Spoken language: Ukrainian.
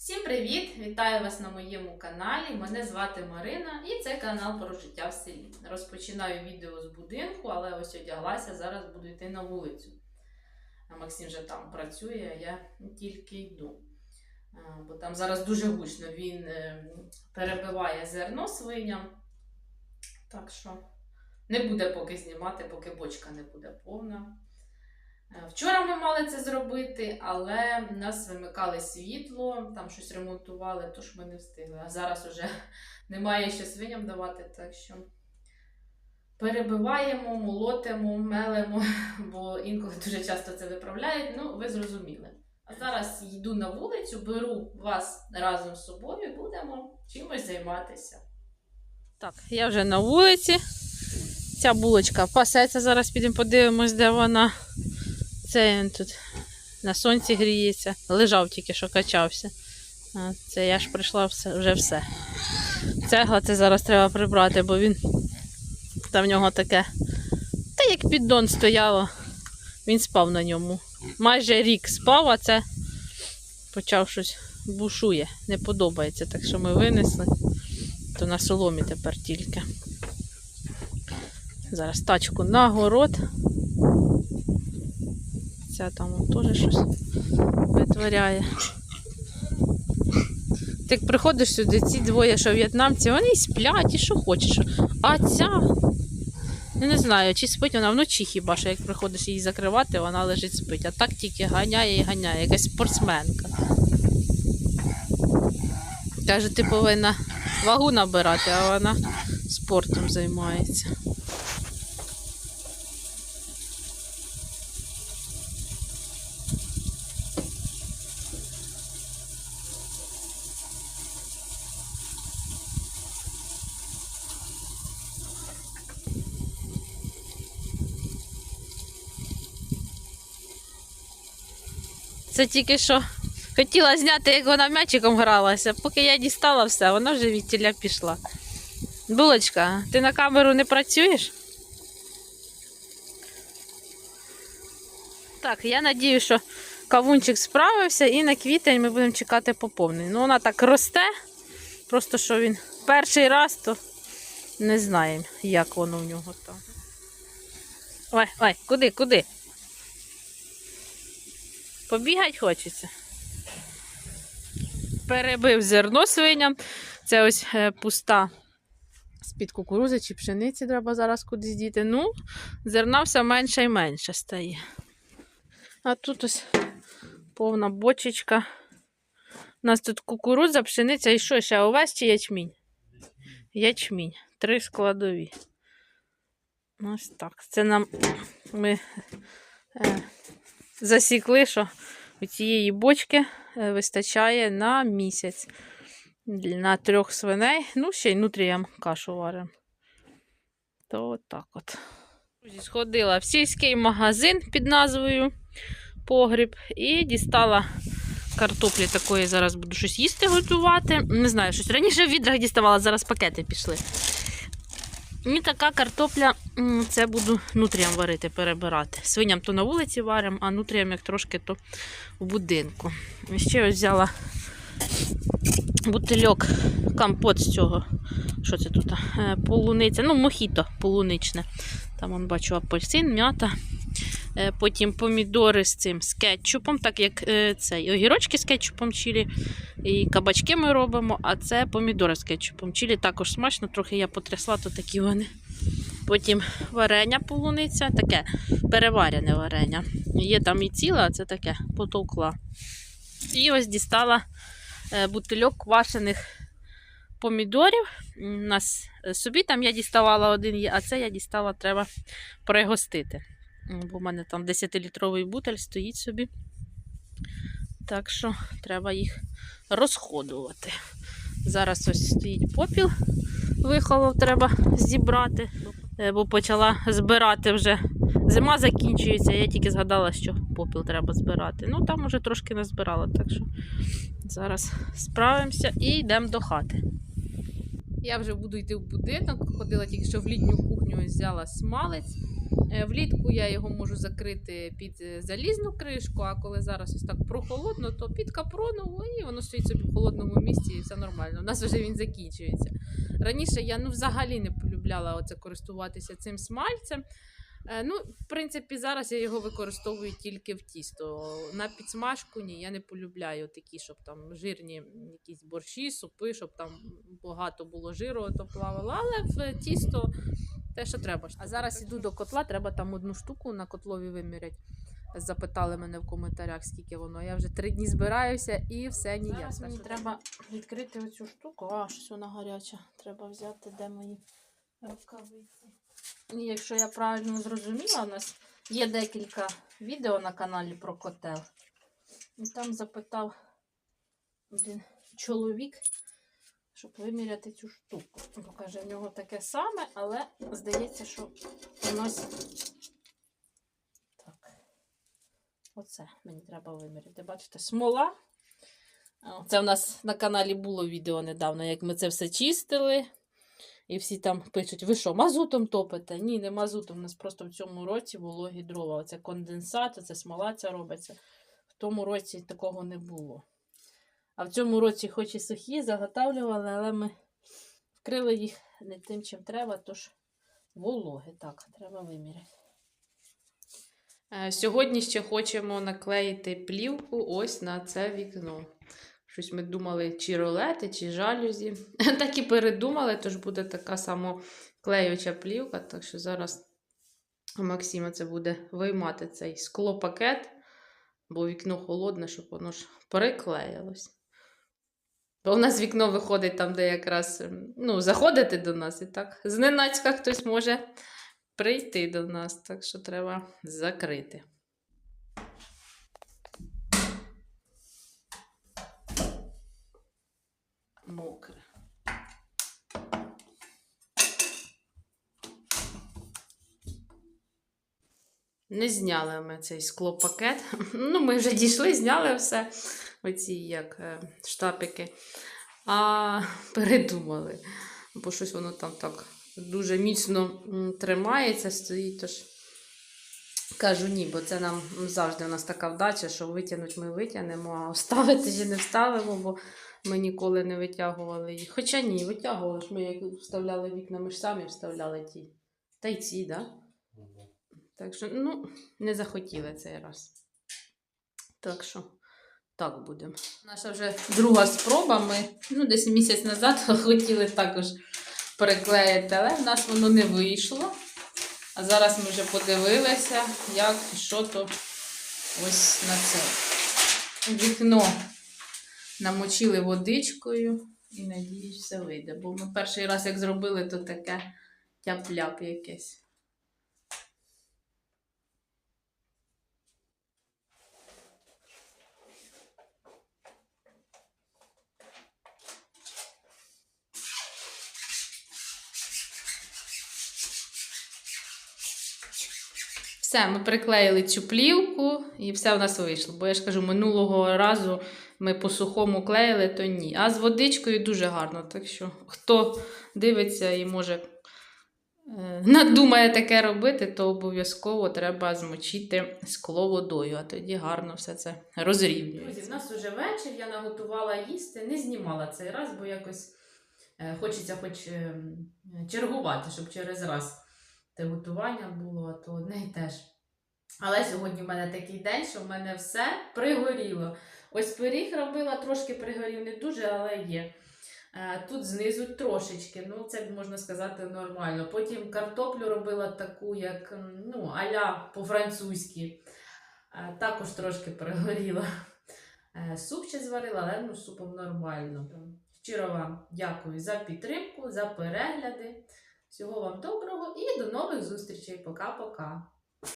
Всім привіт! Вітаю вас на моєму каналі. Мене звати Марина і це канал про життя в селі. Розпочинаю відео з будинку, але ось одяглася, зараз буду йти на вулицю. Максим вже там працює, а я тільки йду. Бо там зараз дуже гучно він е, перебиває зерно свиням. Так що не буде поки знімати, поки бочка не буде повна. Е, Вчора ми мали це зробити, але в нас вимикали світло, там щось ремонтували, тож ми не встигли. А зараз уже немає що свиням давати, так що перебиваємо, молотимо, мелимо, бо інколи дуже часто це виправляють. Ну, ви зрозуміли. А зараз йду на вулицю, беру вас разом з собою і будемо чимось займатися. Так, я вже на вулиці. Ця булочка пасеться. Зараз підемо подивимось, де вона. Це він тут на сонці гріється. Лежав тільки що качався. Це я ж прийшла вже все. Цегла це зараз треба прибрати, бо він там в нього таке. Та як піддон стояло, він спав на ньому. Майже рік спав, а це почав щось бушує. Не подобається. Так що ми винесли. То на соломі тепер тільки. Зараз тачку на город. Ця там теж щось витворяє. Ти приходиш сюди, ці двоє, що в'єтнамці, вони сплять, і що хочеш. А ця, я не знаю, чи спить вона вночі хіба що, як приходиш її закривати, вона лежить спить. А так тільки ганяє і ганяє, якась спортсменка. Каже, ти повинна вагу набирати, а вона спортом займається. Це тільки що хотіла зняти, як вона м'ячиком гралася. Поки я дістала все, вона вже від тіля пішла. Булочка, ти на камеру не працюєш? Так, я надію, що кавунчик справився і на квітень ми будемо чекати поповнення. Ну, вона так росте, просто що він перший раз, то не знаємо, як воно в нього там. Ой, ой, куди, куди? Побігать хочеться. Перебив зерно свиням. Це ось е, пуста з-під кукурузи чи пшениці треба зараз кудись діти. Ну, зерна все менше і менше стає. А тут ось повна бочечка. У нас тут кукурудза, пшениця і що ще? Овес чи ячмінь? Ячмінь. Три складові. Ось так. Це нам ми е, засікли, що у цієї бочки е, вистачає на місяць. На трьох свиней. Ну, ще й нутріям кашу варимо. То так от. Сходила в сільський магазин під назвою Погріб і дістала картоплі такої. Зараз буду щось їсти готувати. Не знаю, щось раніше в відрах діставала, зараз пакети пішли. І така картопля, це буду нутріям варити, перебирати. Свиням то на вулиці варимо, а нутріям як трошки то в будинку. Ще ось взяла бутильок компот з цього. Що це тут? Е, Полуниця, ну, мохіто полуничне. Там бачу апельсин, м'ята. Е, Потім помідори з цим з кетчупом, так як е, цей огірочки з кетчупом чилі, і кабачки ми робимо, а це помідори з кетчупом. Чилі також смачно, трохи я потрясла, то такі вони. Потім варення полуниця, таке переварене варення. Є там і ціле, а це таке потовкла. І ось дістала е, бутильок квашених помідорів. У нас собі там я діставала один а це я дістала, треба пригостити. Бо в мене там 10-літровий бутель стоїть собі. Так що треба їх розходувати. Зараз ось стоїть попіл, вихолов треба зібрати, е, бо почала збирати вже. Зима закінчується, я тільки згадала, що попіл треба збирати. Ну там уже трошки назбирала, так що зараз справимося і йдемо до хати. Я вже буду йти в будинок, ходила тільки що в літню кухню, взяла смалець. Е, Влітку я його можу закрити під е, залізну кришку, а коли зараз ось так прохолодно, то під капрону і воно стоїть собі в холодному місці, і все нормально. У нас вже він закінчується. Раніше я ну, взагалі не полюбляла оце користуватися цим смальцем. Е, Ну, в принципі, зараз я його використовую тільки в тісто. На підсмажку ні, я не полюбляю такі, щоб там жирні якісь борщі, супи, щоб там багато було жиру, то плавало. Але в тісто те, що треба. А зараз іду до котла, треба там одну штуку на котлові вимірять. Запитали мене в коментарях, скільки воно. Я вже три дні збираюся і все ніяк. Зараз мені треба відкрити оцю штуку. А, щось вона гаряча. Треба взяти, де мої рукавиці. Якщо я правильно зрозуміла, у нас є декілька відео на каналі про котел. І там запитав один чоловік, щоб виміряти цю штуку. Бо каже, в нього таке саме, але здається, що нас так. Оце мені треба виміряти. Бачите, смола. Це у нас на каналі було відео недавно, як ми це все чистили. І всі там пишуть, ви що, мазутом топите? Ні, не мазутом. У нас просто в цьому році вологі дрова. Оце конденсат, це смола ця робиться. В тому році такого не було. А в цьому році, хоч і сухі, заготавлювали, але ми вкрили їх не тим, чим треба, тож вологи. Так, треба виміряти. Е, Сьогодні ще хочемо наклеїти плівку ось на це вікно. Щось ми думали, чи ролети, чи жалюзі. Так і передумали, тож буде така самоклеюча плівка. Так що зараз Максима це буде виймати цей склопакет, бо вікно холодне, щоб воно ж приклеїлось. Бо у нас вікно виходить там, де якраз ем, ну, заходити до нас, і так зненацька хтось може прийти до нас, так що треба закрити. Мокре. Не зняли ми цей склопакет. Ну, ми вже дійшли, зняли все. Оці як е, штапики. А передумали. Бо щось воно там так дуже міцно тримається, стоїть. Тож кажу ні, бо це нам завжди у нас така вдача, що витягнуть ми витягнемо, а вставити ще не вставимо, бо ми ніколи не витягували їх. Хоча ні, витягували ж ми як вставляли вікна, ми ж самі вставляли ті. Та й ці, так? Да? Так що, ну, не захотіли цей раз. Так що, так будемо. Наша вже друга спроба. Ми ну, десь місяць назад хотіли також переклеїти, але в нас воно не вийшло. А зараз ми вже подивилися, як і що то ось на це. Вікно намочили водичкою і надіюсь, все вийде. Бо ми перший раз, як зробили, то таке тяп-ляп якесь. Все, ми приклеїли цю плівку і все в нас вийшло. Бо я ж кажу, минулого разу ми по сухому клеїли, то ні. А з водичкою дуже гарно. Так що, хто дивиться і може е, надумає таке робити, то обов'язково треба змочити скло водою, а тоді гарно все це розрівнюється. Друзі, в нас вже вечір, я наготувала їсти, не знімала цей раз, бо якось е, хочеться хоч е, чергувати, щоб через раз те готування було, то одне і те ж. Але сьогодні в мене такий день, що в мене все пригоріло. Ось пиріг робила, трошки пригорів, не дуже, але є. Е, Тут знизу трошечки, ну це можна сказати нормально. Потім картоплю робила таку, як ну, аля по-французьки. Е, Також трошки пригоріла. Е, Суп ще зварила, але ну, супом нормально. Щиро вам дякую за підтримку, за перегляди. Всього вам доброго і до нових зустрічей. Пока-пока.